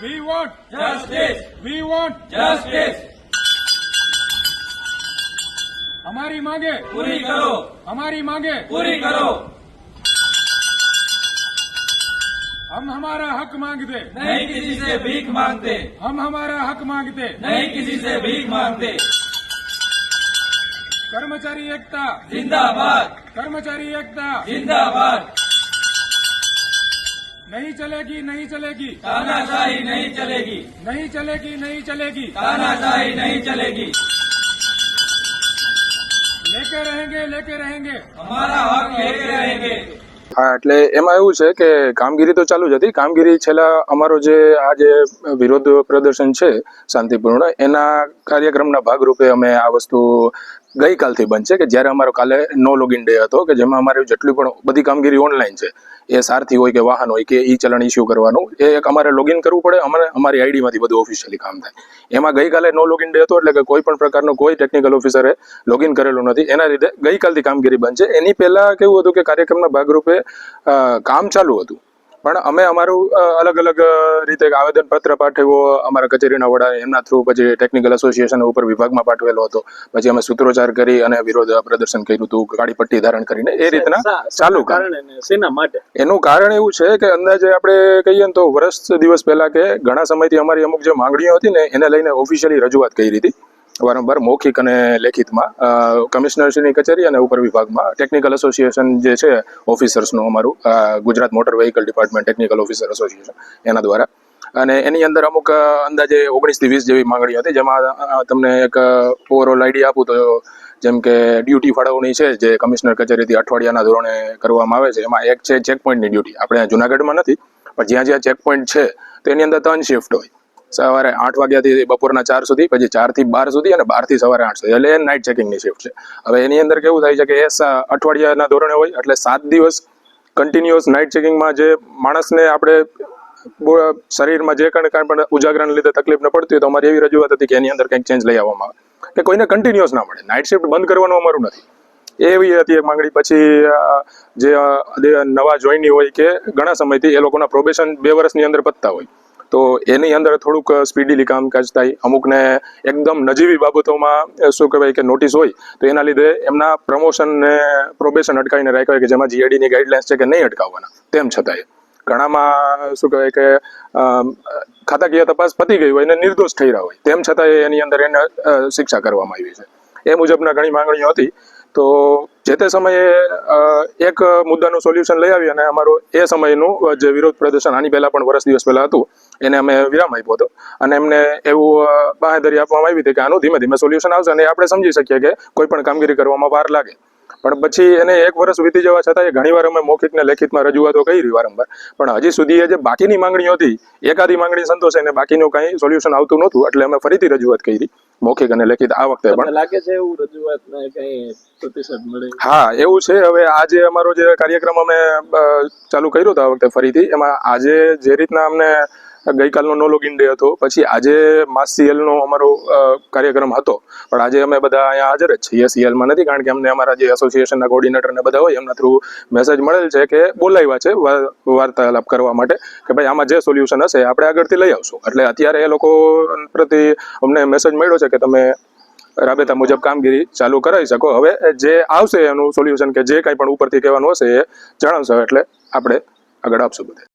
We want justice, we want justice, हमारी मांगे पूरी करो हमारी मांगे पूरी करो हम हमारा हक मांगते नहीं किसी से भीख मांगते हम हमारा हक मांगते नहीं किसी से भीख मांगते कर्मचारी एकता जिंदाबाद कर्मचारी एकता जिंदाबाद नहीं चलेगी नहीं चलेगी तानाशाही नहीं चलेगी नहीं चलेगी नहीं चलेगी तानाशाही नहीं चलेगी लेके रहेंगे लेके रहेंगे हमारा हक लेके रहेंगे હા એટલે એમાં એવું છે કે કામગીરી તો ચાલુ જ હતી કામગીરી છેલ્લા અમારો જે આ જે વિરોધ પ્રદર્શન છે શાંતિપૂર્ણ એના કાર્યક્રમના ભાગરૂપે અમે આ વસ્તુ ગઈકાલથી છે કે જ્યારે અમારો કાલે નો લોગિન ડે હતો કે જેમાં અમારે જેટલી પણ બધી કામગીરી ઓનલાઈન છે, એ સારથી હોય કે વાહન હોય કે ઈ ચલણ ઇસ્યુ કરવાનું, એ એક અમારે લોગિન કરવું પડે, અમારે, અમારી આઈડીમાંથી બધું ઓફિશિયલી કામ થાય. એમાં ગઈકાલે નો લોગિન ડે હતો એટલે કે કોઈ પણ પ્રકારનો કોઈ ટેકનિકલ ઓફિસરે લોગિન કરેલું નથી. એના લીધે ગઈકાલથી કામગીરી છે. એની પહેલાં કેવું હતું કે કાર્યક્રમના ભાગરૂપે કામ ચાલુ હતું. પણ અમે અમારું અલગ અલગ રીતે આવેદન પત્ર પાઠવ્યો. અમારા કચેરીના વડા એમના થ્રુ પછી ટેકનિકલ એસોસિએશન ઉપર વિભાગમાં પાઠવેલો હતો. પછી અમે સૂત્રોચ્ચાર કરી અને વિરોધ પ્રદર્શન કર્યું હતું કાળી પટ્ટી ધારણ કરીને. એ રીતના ચાલુ શેના માટે? એનું કારણ એવું છે કે અંદાજે આપણે કહીએ ને તો વર્ષ દિવસ પહેલા કે ઘણા સમયથી અમારી અમુક જે માંગણીઓ હતી ને એને લઈને ઓફિશિયલી રજૂઆત કરી હતી. વારંવાર મૌખિક અને લેખિતમાં કમિશનરશ્રીની કચેરી અને ઉપર વિભાગમાં ટેકનિકલ એસોસિએશન જે છે ઓફિસર્સનું અમારું Gujarat motor vehicle department technical officer association એના દ્વારા. અને એની અંદર અમુક અંદાજે ઓગણીસથી વીસ જેવી માંગણી હતી, જેમાં તમને એક ઓવરઓલ આઈડિયા આપું તો જેમ કે ડ્યુટી ફાળવણી છે, જે કમિશનર કચેરીથી અઠવાડિયાના ધોરણે કરવામાં આવે છે, એમાં એક છે ચેક પોઈન્ટની ડ્યુટી આપણે જુનાગઢમાં નથી, પણ જ્યાં જ્યાં ચેક પોઈન્ટ છે, તો એની અંદર ત્રણ શિફ્ટ હોય. સવારે આઠ વાગ્યાથી બપોરના ચાર સુધી, પછી ચારથી બાર સુધી અને બારથી સવારે આઠ સુધી. એટલે એ નાઇટ ચેકિંગની શિફ્ટ છે. હવે એની અંદર કેવું થાય છે કે એ અઠવાડિયાના ધોરણે હોય, એટલે સાત દિવસ કન્ટિન્યુઅસ નાઇટ ચેકિંગમાં જે માણસને આપણે શરીરમાં જે કાંઈ કાંઈ પણ ઉજાગરાને લીધે તકલીફ ન પડતી હોય તો અમારી એવી રજૂઆત હતી કે એની અંદર કંઈક ચેન્જ લઈ આવવામાં આવે. કે કોઈને કન્ટિન્યુઅસ ના મળે. નાઇટ શિફ્ટ બંધ કરવાનું અમારું નથી. એવી હતી એક માંગણી. પછી જે નવા જોઈની હોય કે ઘણા સમયથી એ લોકોના પ્રોબેશન બે વર્ષની અંદર પતતા હોય. તો એની અંદર થોડુંક સ્પીડીલી કામકાજ થાય. અમુકને એકદમ નજીવી બાબતોમાં શું કહેવાય કે નોટિસ હોય, તો એના લીધે એમના પ્રમોશનને પ્રોબેશન અટકાવીને રાખ્યા હોય કે જેમાં જીએડીની ગાઈડલાઇન્સ છે કે નહીં અટકાવવાના, તેમ છતાંય. ઘણામાં, શું કહેવાય કે ખાતાકીય તપાસ પતી ગઈ હોય અને નિર્દોષ થઈ રહ્યા હોય, તેમ છતાંય એની અંદર એને શિક્ષા કરવામાં આવી છે. એ મુજબના ઘણી માંગણીઓ હતી. તો જે તે સમયે એક મુદ્દાનું સોલ્યુશન લઈ આવી અને અમારું એ સમયનું જે વિરોધ પ્રદર્શન આની પહેલાં પણ વર્ષ દિવસ પહેલાં હતું, એને અમે વિરામ આપ્યો હતો. અને એમને એવું બાહેધરી આપવામાં આવી હતી કે આનું ધીમે ધીમે સોલ્યુશન આવશે અને આપણે સમજી શકીએ કે કોઈ પણ કામગીરી કરવામાં વાર લાગે. પણ પછી એને એક વર્ષ વીતી જવા છતાં ઘણીવાર અમે મૌખિક ને લેખિતમાં રજૂઆતો કરી વારંવાર. પણ હજી સુધી એ જે બાકીની માંગણીઓ હતી, એકાદી માંગણી સંતોષે અને બાકીનું કાંઈ સોલ્યુશન આવતું નહોતું, એટલે અમે ફરીથી રજૂઆત કરી. મૌખિક અને લેખિત આ વખતે પણ. લાગે છે એવું રજૂઆત ને કઈ પ્રતિસાદ મળે? હા એવું છે. હવે આજે અમારો જે કાર્યક્રમ અમે ચાલુ કર્યો હતો આ વખતે ફરીથી. એમાં આજે જે રીતના અમને ગઈકાલનો નો લોગિન ડે હતો. પછી આજે માસ સીએલનો અમારો કાર્યક્રમ હતો. પણ આજે અમે બધા અહીંયા હાજર જ છીએ સીએલમાં નથી, કારણ કે અમને અમારા જે એસોસિએશનના કોર્ડિનેટરને બધા હોય, એમના થ્રુ મેસેજ મળેલ છે કે બોલાવ્યા છે વાર્તાલાપ કરવા માટે કે ભાઈ આમાં જે સોલ્યુશન હશે આપણે આગળથી લઈ આવશું. એટલે અત્યારે એ લોકો પ્રતિ અમને મેસેજ મળ્યો છે કે તમે રાબેતા મુજબ કામગીરી ચાલુ કરાવી શકો. હવે જે આવશે એનું સોલ્યુશન કે જે કાંઈ પણ ઉપરથી કહેવાનું હશે એ જણાવશો, એટલે આપણે આગળ આપશું બધે.